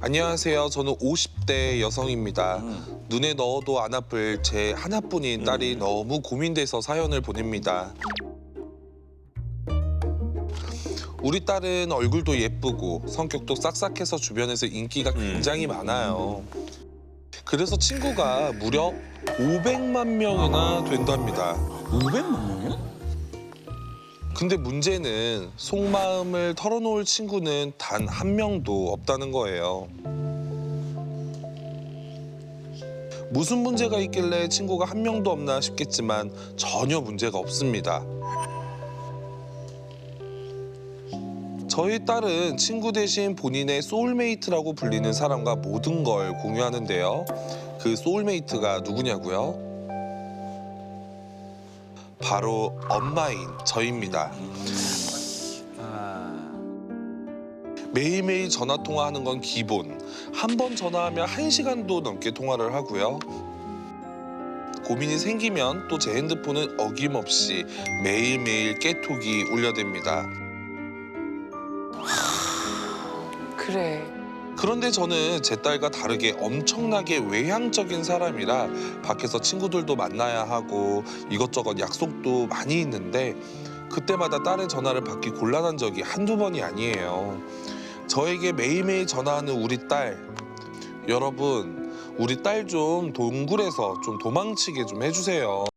안녕하세요. 저는 50대 여성입니다. 음. 눈에 넣어도 안 아플 제 하나뿐인 딸이 너무 고민돼서 사연을 보냅니다. 우리 딸은 얼굴도 예쁘고 성격도 싹싹해서 주변에서 인기가 굉장히 많아요. 그래서 친구가 무려 500만 명이나 된답니다. 500만 명이요? 근데 문제는 속마음을 털어놓을 친구는 단 한 명도 없다는 거예요. 무슨 문제가 있길래 친구가 한 명도 없나 싶겠지만 전혀 문제가 없습니다. 저희 딸은 친구 대신 본인의 소울메이트라고 불리는 사람과 모든 걸 공유하는데요. 그 소울메이트가 누구냐고요? 바로 엄마인 저입니다. 아, 매일매일 전화 통화하는 건 기본. 한 번 전화하면 한 시간도 넘게 통화를 하고요. 고민이 생기면 또 제 핸드폰은 어김없이 매일매일 깨톡이 울려댑니다. 그래. 그런데 저는 제 딸과 다르게 엄청나게 외향적인 사람이라 밖에서 친구들도 만나야 하고 이것저것 약속도 많이 있는데 그때마다 딸의 전화를 받기 곤란한 적이 한두 번이 아니에요. 저에게 매일매일 전화하는 우리 딸. 여러분, 우리 딸 좀 동굴에서 좀 도망치게 좀 해주세요.